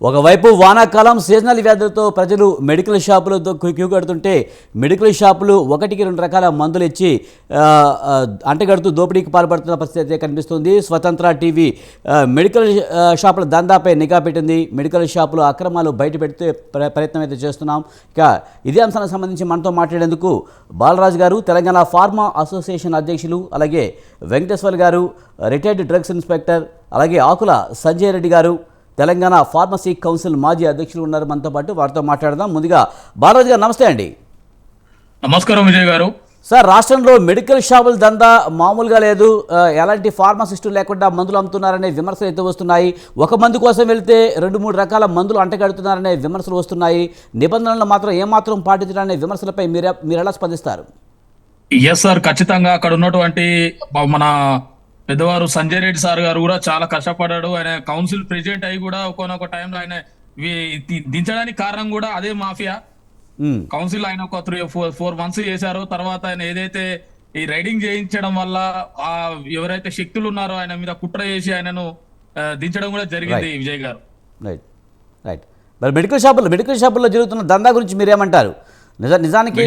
ఒకవైపు వానాకాలం సీజనల్ వ్యాధులతో ప్రజలు మెడికల్ షాపులతో క్యూ- కడుతుంటే మెడికల్ షాపులు ఒకటికి రెండు రకాల మందులు ఇచ్చి అంటగడుతూ దోపిడీకి పాల్పడుతున్న పరిస్థితి అయితే కనిపిస్తుంది. స్వతంత్ర టీవీ మెడికల్ షాపుల దందాపై నిఘా పెట్టింది. మెడికల్ షాపులు అక్రమాలు బయట పెడితే ప్ర- ప్రయత్నం అయితే చేస్తున్నాం. ఇక ఇదే అంశానికి సంబంధించి మనతో మాట్లాడేందుకు బాలరాజు గారు తెలంగాణ ఫార్మా అసోసియేషన్ అధ్యక్షులు అలాగే వెంకటేశ్వర్ గారు రిటైర్డ్ డ్రగ్స్ ఇన్స్పెక్టర్ అలాగే ఆకుల సంజయ్ రెడ్డి గారు తెలంగాణ ఫార్మసీ కౌన్సిల్ మాజీ అధ్యక్షులు ఉన్నారు మనతో పాటు. వారితో మాట్లాడదాం. ముందుగా బాలరాజు గారు నమస్తే అండి. నమస్కారం విజయ్ గారు. సార్ రాష్ట్రంలో మెడికల్ షాపుల దందా మామూలుగా లేదు. ఎలాంటి ఫార్మసిస్టులు లేకుండా మందులు అమ్ముతున్నారనే విమర్శలు అయితే వస్తున్నాయి. ఒక మందు కోసం వెళ్తే రెండు మూడు రకాల మందులు అంటగడుతున్నారనే విమర్శలు వస్తున్నాయి. నిబంధనలను మాత్రం ఏమాత్రం పాటించాలనే విమర్శలపై మీరు మీరు ఎలా స్పందిస్తారు? ఎస్ సార్ ఖచ్చితంగా అక్కడ ఉన్నటువంటి మన పెద్దవారు సంజయ్ రెడ్డి సార్ గారు కూడా చాలా కష్టపడ్డాడు. ఆయన కౌన్సిల్ ప్రెసిడెంట్ అయి కూడా ఒకనొక టైంలో ఆయన దించడానికి కారణం కూడా అదే మాఫియా. కౌన్సిల్ ఆయన ఒక త్రీ ఫోర్ ఫోర్ మంత్స్ చేశారు. తర్వాత ఆయన ఏదైతే ఈ రైడింగ్ చేయించడం వల్ల ఆ ఎవరైతే శక్తులు ఉన్నారో ఆయన మీద కుట్ర చేసి ఆయనను దించడం కూడా జరిగింది విజయ్ గారు. రైట్ రైట్ మరి మెడికల్ షాపుల్లో మెడికల్ షాపుల్లో జరుగుతున్న దందా గురించి మీరేమంటారు? నిజ నిజానికి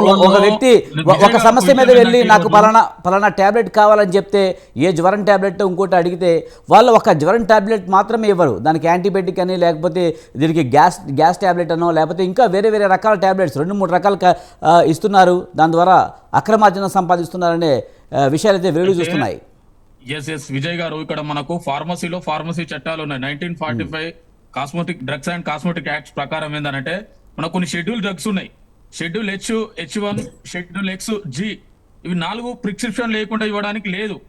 ఒ- ఒక వ్యక్తి ఒక సమస్య మీద వెళ్ళి నాకు పలానా పలానా ట్యాబ్లెట్ కావాలని చెప్తే ఏ జ్వరం ట్యాబ్లెట్ ఇంకోటి అడిగితే వాళ్ళు ఒక జ్వరం ట్యాబ్లెట్ మాత్రమే ఇవ్వరు. దానికి యాంటీబయాటిక్ అని లేకపోతే దీనికి గ్యాస్ గ్యాస్ ట్యాబ్లెట్ అనో లేకపోతే ఇంకా వేరే వేరే రకాల ట్యాబ్లెట్స్ రెండు మూడు రకాల ఇస్తున్నారు. దాని ద్వారా అక్రమార్జన సంపాదిస్తున్నారనే విషయాలు అయితే వెలుగు చూస్తున్నాయి. ఎస్ ఎస్ విజయ్ గారు ఇక్కడ మనకు ఫార్మసీలో ఫార్మసీ చట్టాలు ఉన్నాయి. Nineteen forty five cosmetic drugs and cosmetic acts ప్రకారం ఏంటంటే మనకు కొన్ని షెడ్యూల్ డ్రగ్స్ ఉన్నాయి. Schedule H H one schedule X G. ఇవి నాలుగు ప్రిస్క్రిప్షన్ లేకుండా ఇవ్వడానికి లేదు.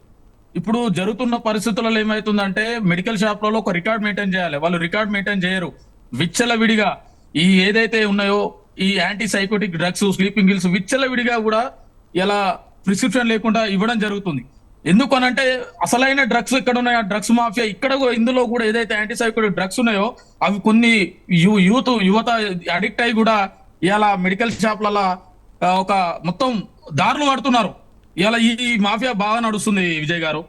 ఇప్పుడు జరుగుతున్న పరిస్థితులలో ఏమవుతుందంటే మెడికల్ షాప్లలో ఒక రికార్డ్ మెయింటైన్ చేయాలి. వాళ్ళు రికార్డ్ మెయింటైన్ చేయరు. విచ్చల విడిగా ఈ ఏదైతే ఉన్నాయో ఈ anti psychotic drugs sleeping pills విచ్చల విడిగా కూడా ఇలా ప్రిస్క్రిప్షన్ లేకుండా ఇవ్వడం జరుగుతుంది. ఎందుకు అనంటే అసలైన డ్రగ్స్ ఇక్కడ ఉన్నాయి ఆ డ్రగ్స్ మాఫియా ఇక్కడ కూడా- ఇందులో కూడా ఏదైతే యాంటీ సైకోటిక్ డ్రగ్స్ ఉన్నాయో అవి కొన్ని యూ- యూత్ యువత అడిక్ట్ అయి కూడా ఇవాళ మెడికల్ షాప్లలో ఒక మొత్తం దారులు పడుతున్నారు ఇవాళ ఈ ఈ మాఫియా బాగా నడుస్తుంది విజయ్ గారు.